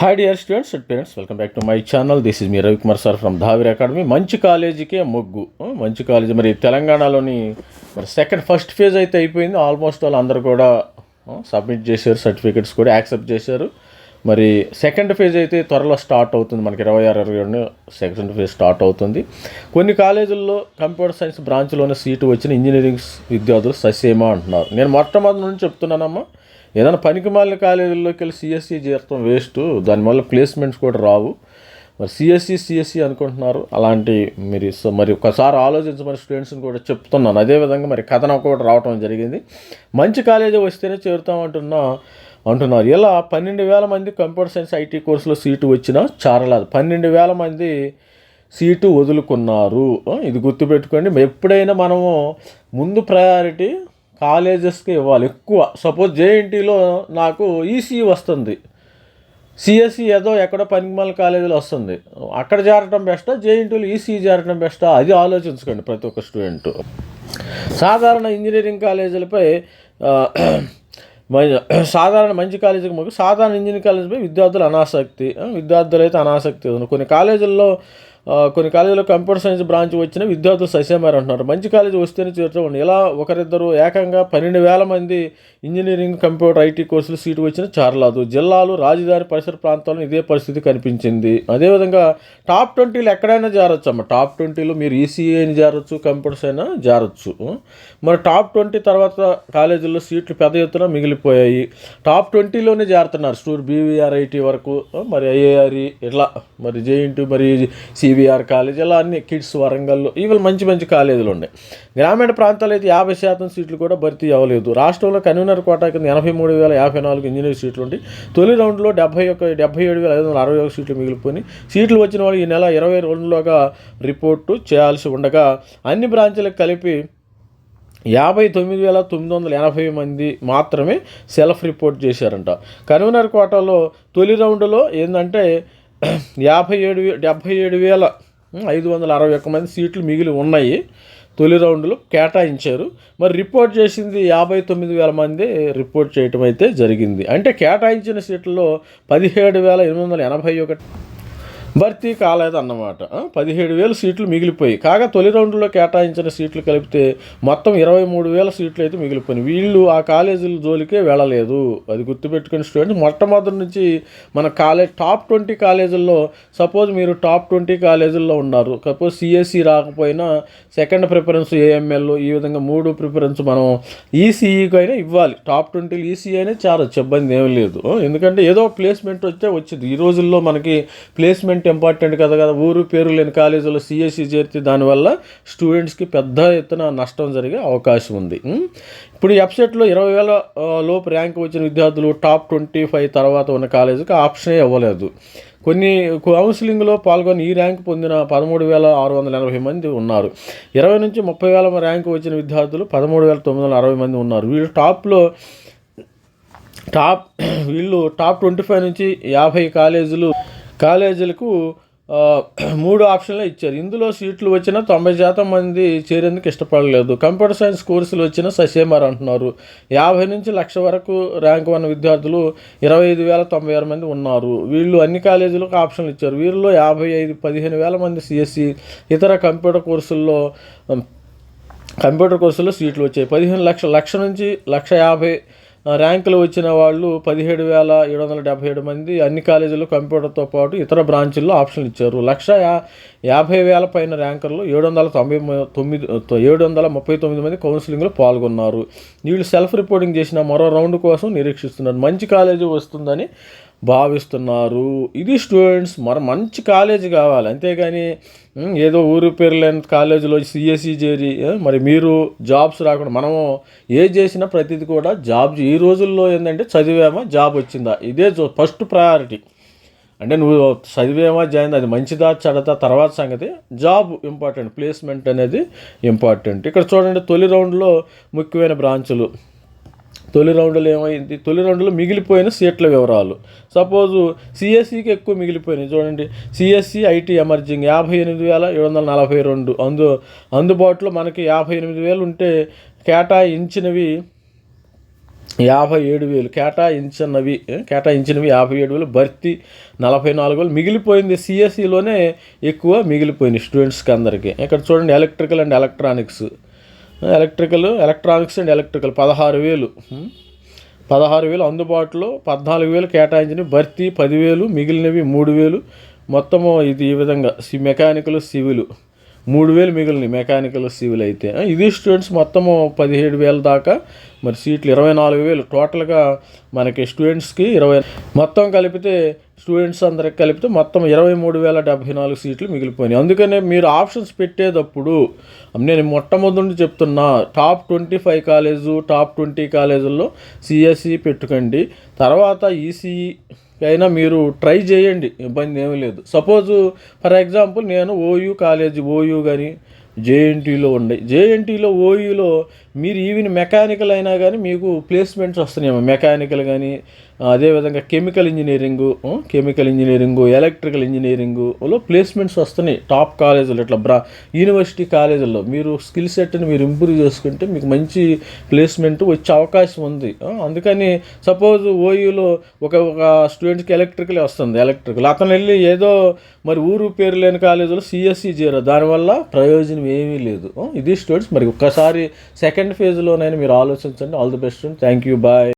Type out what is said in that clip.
Hi dear students and parents welcome back to my channel this is me Ravikumar sir from Dhavir academy మంచి కాలేజీకే మొగ్గు మంచి college మరి తెలంగాణలోని మరి సెకండ్ ఫస్ట్ ఫేజ్ అయితే అయిపోయింది. ఆల్మోస్ట్ వాళ్ళు అందరు కూడా సబ్మిట్ చేశారు సర్టిఫికెట్స్ కూడా యాక్సెప్ట్ చేశారు. మరి సెకండ్ ఫేజ్ అయితే త్వరలో స్టార్ట్ అవుతుంది. మనకి ఇరవై ఆరు ఇరవై ఏడున సెకండ్ ఫేజ్ స్టార్ట్ అవుతుంది. కొన్ని కాలేజీల్లో కంప్యూటర్ సైన్స్ బ్రాంచ్లోనే సీటు వచ్చిన ఇంజనీరింగ్ విద్యార్థులు ససేమా అంటున్నారు. నేను మొట్టమొదటి నుంచి చెప్తున్నానమ్మా ఏదైనా పనికిమాలిన కాలేజీల్లోకి వెళ్ళి సిఎస్సి చేరటం వేస్ట్ దానివల్ల ప్లేస్మెంట్స్ కూడా రావు. మరి సిఎస్సి సిఎస్సి అనుకుంటున్నారు. అలాంటి మీరు సో మరి ఒకసారి ఆలోచించమని స్టూడెంట్స్ని కూడా చెప్తున్నాను. అదేవిధంగా మరి కథనం కూడా రావటం జరిగింది. మంచి కాలేజీ వస్తేనే చేరుతామంటున్నా అంటున్నారు. ఇలా పన్నెండు వేల మంది కంప్యూటర్ సైన్స్ ఐటీ కోర్సులో సీటు వచ్చినా చారలేదు. పన్నెండు వేల మంది సీటు వదులుకున్నారు. ఇది గుర్తుపెట్టుకోండి. ఎప్పుడైనా మనము ముందు ప్రయారిటీ కాలేజెస్కి ఇవ్వాలి. ఎక్కువ. సపోజ్ జేఎన్టీలో నాకు ఈసీ వస్తుంది. సిఎస్సి ఏదో ఎక్కడో పనికిమాల కాలేజీలో వస్తుంది. అక్కడ చేరటం బెస్టా? జేఎన్టీలో ఈసీ చేరటం బెస్టా? అది ఆలోచించుకోండి ప్రతి ఒక్క స్టూడెంట్. సాధారణ ఇంజనీరింగ్ కాలేజీలపై సాధారణ మంచి కాలేజీకి మాకు సాధారణ ఇంజనీరింగ్ కాలేజీపై విద్యార్థులు అనాసక్తి. విద్యార్థులు అయితే అనాసక్తి కొన్ని కాలేజీల్లో కొన్ని కాలేజీలో కంప్యూటర్ సైన్స్ బ్రాంచ్ వచ్చిన విద్యార్థులు ససేమారు అంటున్నారు. మంచి కాలేజీ వస్తేనే చేర్చండి ఇలా ఒకరిద్దరు ఏకంగా పన్నెండు వేల మంది ఇంజనీరింగ్ కంప్యూటర్ ఐటీ కోర్సులు సీటు వచ్చిన చారలాదు. జిల్లాలు రాజధాని పరిసర ప్రాంతాల్లో ఇదే పరిస్థితి కనిపించింది. అదేవిధంగా టాప్ ట్వంటీలో ఎక్కడైనా జారొచ్చు అమ్మ. టాప్ ట్వంటీలో మీరు ఈసీఏని జారొచ్చు కంప్యూటర్స్ అయినా జారొచ్చు. మరి టాప్ ట్వంటీ తర్వాత కాలేజీల్లో సీట్లు పెద్ద ఎత్తున మిగిలిపోయాయి. టాప్ ట్వంటీలోనే జారుతున్నారు. స్టూర్ బీవీఆర్ఐటీ వరకు మరి ఐఏఆర్ఈ ఇట్లా మరి జేఎన్టీ మరి సివి సివిఆర్ కాలేజ్ ఇలా అన్ని కిడ్స్ వరంగల్లో ఇవి మంచి మంచి కాలేజీలు ఉన్నాయి. గ్రామీణ ప్రాంతాలు అయితే యాభై శాతం సీట్లు కూడా భర్తీ అవ్వలేదు. రాష్ట్రంలో కన్వీనర్ కోటా కింద ఎనభై మూడు వేల యాభై నాలుగు ఇంజనీర్ సీట్లు ఉండి తొలి రౌండ్లో డెబ్బై ఒక డెబ్బై ఏడు వేల ఐదు వందల అరవై ఒక సీట్లు మిగిలిపోయి సీట్లు వచ్చిన వాళ్ళు ఈ నెల ఇరవై రెండులోగా రిపోర్టు చేయాల్సి ఉండగా అన్ని బ్రాంచ్లకు కలిపి యాభై తొమ్మిది వేల తొమ్మిది వందల ఎనభై మంది మాత్రమే సెల్ఫ్ రిపోర్ట్ చేశారంట. కన్వీనర్ కోటాలో తొలి రౌండ్లో ఏంటంటే యాభై ఏడు వే- డెబ్భై ఏడు వేల ఐదు వందల అరవై ఒక్క మంది సీట్లు మిగిలి ఉన్నాయి. తొలి రౌండ్లో కేటాయించారు. మరి రిపోర్ట్ చేసింది యాభై తొమ్మిది వేల మంది రిపోర్ట్ చేయటం అయితే జరిగింది. అంటే కేటాయించిన సీట్లలో పదిహేడు వేల ఎనిమిది వందల ఎనభై ఒకటి భర్తీ కాలేదన్నమాట. పదిహేడు వేల సీట్లు మిగిలిపోయి. కాగా తొలి రౌండ్లో కేటాయించిన సీట్లు కలిపితే మొత్తం ఇరవై మూడు వేల సీట్లు అయితే మిగిలిపోయినాయి. వీళ్ళు ఆ కాలేజీల జోలికే వెళ్ళలేదు. అది గుర్తుపెట్టుకుని స్టూడెంట్ మొట్టమొదటి నుంచి మన కాలేజ్ టాప్ ట్వంటీ కాలేజీల్లో సపోజ్ మీరు టాప్ ట్వంటీ కాలేజీల్లో ఉన్నారు. సపోజ్ సిఎస్సి రాకపోయినా సెకండ్ ప్రిఫరెన్స్ ఏఎంఎల్ ఈ విధంగా మూడు ప్రిఫరెన్స్ మనం ఈసీఈకి అయినా ఇవ్వాలి. టాప్ ట్వంటీలు ఈసీఈ అయినా చాలా ఇబ్బంది ఏం లేదు. ఎందుకంటే ఏదో ప్లేస్మెంట్ వచ్చే వచ్చింది. ఈ రోజుల్లో మనకి ప్లేస్మెంట్ ఇంపార్టెంట్ కదా కదా. ఊరు పేరు లేని కాలేజీలో సిఎస్సి చేరితే దానివల్ల స్టూడెంట్స్కి పెద్ద ఎత్తున నష్టం జరిగే అవకాశం ఉంది. ఇప్పుడు ఈ వెబ్సైట్లో ఇరవై వేల లోపు ర్యాంక్ వచ్చిన విద్యార్థులు టాప్ ట్వంటీ ఫైవ్ తర్వాత ఉన్న కాలేజీకి ఆప్షనే ఇవ్వలేదు. కొన్ని కౌన్సిలింగ్లో పాల్గొని ఈ ర్యాంక్ పొందిన పదమూడు వేల ఆరు వందల ఎనభై మంది ఉన్నారు. ఇరవై నుంచి ముప్పై వేల ర్యాంక్ వచ్చిన విద్యార్థులు పదమూడు వేల తొమ్మిది వందల అరవై మంది ఉన్నారు. వీళ్ళు టాప్లో టాప్ వీళ్ళు టాప్ ట్వంటీ ఫైవ్ నుంచి యాభై కాలేజీలు కాలేజీలకు మూడు ఆప్షన్లు ఇచ్చారు. ఇందులో సీట్లు వచ్చిన తొంభై శాతం మంది చేరేందుకు ఇష్టపడలేదు. కంప్యూటర్ సైన్స్ కోర్సులు వచ్చిన ససేమార్ అంటున్నారు. యాభై నుంచి లక్ష వరకు ర్యాంక్ ఉన్న విద్యార్థులు ఇరవై ఐదు వేల తొంభై ఆరు మంది ఉన్నారు. వీళ్ళు అన్ని కాలేజీలకు ఆప్షన్లు ఇచ్చారు. వీరిలో యాభై ఐదు పదిహేను వేల మంది సిఎస్సి ఇతర కంప్యూటర్ కోర్సుల్లో కంప్యూటర్ కోర్సులో సీట్లు వచ్చాయి. పదిహేను లక్ష లక్ష నుంచి లక్ష యాభై ర్యాంకులు వచ్చిన వాళ్ళు పదిహేడు వేల ఏడు వందల డెబ్బై ఏడు మంది అన్ని కాలేజీలు కంప్యూటర్తో పాటు ఇతర బ్రాంచుల్లో ఆప్షన్లు ఇచ్చారు. లక్ష యా యాభై వేల పైన ర్యాంకర్లు ఏడు వందల తొంభై తొమ్మిది ఏడు వందల ముప్పై తొమ్మిది మంది కౌన్సిలింగ్లో పాల్గొన్నారు. వీళ్ళు సెల్ఫ్ రిపోర్టింగ్ చేసిన మరో రౌండ్ కోసం నిరీక్షిస్తున్నారు. మంచి కాలేజీ వస్తుందని భావిస్తున్నారు. ఇది స్టూడెంట్స్ మరి మంచి కాలేజీ కావాలి. అంతేగాని ఏదో ఊరు పేరు లేని కాలేజీలో సిఎస్సి చేరి మరి మీరు జాబ్స్ రాకుండా మనము ఏ చేసినా ప్రతిదీ కూడా జాబ్ ఈ రోజుల్లో ఏంటంటే చదివామా జాబ్ వచ్చిందా? ఇదే ఫస్ట్ ప్రయారిటీ అంటే నువ్వు చదివేమా జాయిన్ అది మంచిదా చెడతా తర్వాత సంగతి. జాబ్ ఇంపార్టెంట్ ప్లేస్మెంట్ అనేది ఇంపార్టెంట్ ఇక్కడ చూడండి తొలి రౌండ్లో ముఖ్యమైన బ్రాంచులు తొలి రౌండ్లో ఏమైంది? తొలి రౌండ్లో మిగిలిపోయిన సీట్ల వివరాలు. సపోజు సిఎస్సికి ఎక్కువ మిగిలిపోయినాయి. చూడండి సిఎస్సి ఐటీ ఎమర్జింగ్ యాభై ఎనిమిది వేల ఏడు వందల నలభై రెండు. అందు అందుబాటులో మనకి యాభై ఎనిమిది వేలు ఉంటే కేటాయించినవి యాభై ఏడు వేలు. కేటాయించినవి కేటాయించినవి యాభై ఏడు వేలు. భర్తీ నలభై నాలుగు వేలు. మిగిలిపోయింది సిఎస్సిలోనే ఎక్కువ మిగిలిపోయింది స్టూడెంట్స్కి అందరికీ ఇక్కడ చూడండి electrical and electronics. Electrical electronics and electrical పదహారు వేలు? పదహారు వేలు అందుబాటులో పద్నాలుగు వేలు కేటాయించినవి భర్తీ పదివేలు మిగిలినవి మూడు వేలు. మొత్తము ఇది ఈ విధంగా సి మెకానికల్ సివిల్. మూడు వేలు మిగిలినవి మెకానికల్ సివిల్ అయితే. ఇది స్టూడెంట్స్ మొత్తము పదిహేడు వేల దాకా మరి సీట్లు ఇరవై నాలుగు వేలు. టోటల్గా మనకి స్టూడెంట్స్కి ఇరవై మొత్తం కలిపితే స్టూడెంట్స్ అందరికి కలిపితే మొత్తం ఇరవై మూడు వేల డెబ్భై నాలుగు సీట్లు మిగిలిపోయినాయి. అందుకనే మీరు ఆప్షన్స్ పెట్టేటప్పుడు నేను మొట్టమొదటి చెప్తున్నా top twenty five college top twenty కాలేజీల్లో సిఎస్సి పెట్టుకోండి. తర్వాత ఈసీఈ అయినా మీరు ట్రై చేయండి ఇబ్బంది ఏమీ లేదు. సపోజు ఫర్ ఎగ్జాంపుల్ నేను ఓయూ కాలేజీ ఓయూ కానీ జేఎన్టీలో ఉన్నాయి జేఎన్టీలో ఓయూలో మీరు ఈవెన్ మెకానికల్ అయినా కానీ మీకు ప్లేస్మెంట్స్ వస్తున్నాయేమో మెకానికల్ కానీ అదేవిధంగా chemical engineering chemical engineering electrical ఇంజనీరింగులో placements వస్తున్నాయి. టాప్ కాలేజీలు ఇట్లా బ్రా యూనివర్సిటీ కాలేజీల్లో మీరు స్కిల్ సెట్ని మీరు ఇంప్రూవ్ చేసుకుంటే మీకు మంచి ప్లేస్మెంట్ వచ్చే అవకాశం ఉంది. అందుకని సపోజ్ ఓయూలో ఒక ఒక స్టూడెంట్కి ఎలక్ట్రికల్ వస్తుంది. ఎలక్ట్రికల్ అతను వెళ్ళి ఏదో మరి ఊరు పేరు లేని కాలేజీలో సిఎస్సి చేరారు దానివల్ల ప్రయోజనం ఏమీ లేదు. ఇది స్టూడెంట్స్ మరి ఒక్కసారి సెకండ్ ఫేజ్లోనైనా మీరు ఆలోచించండి. All the best thank you bye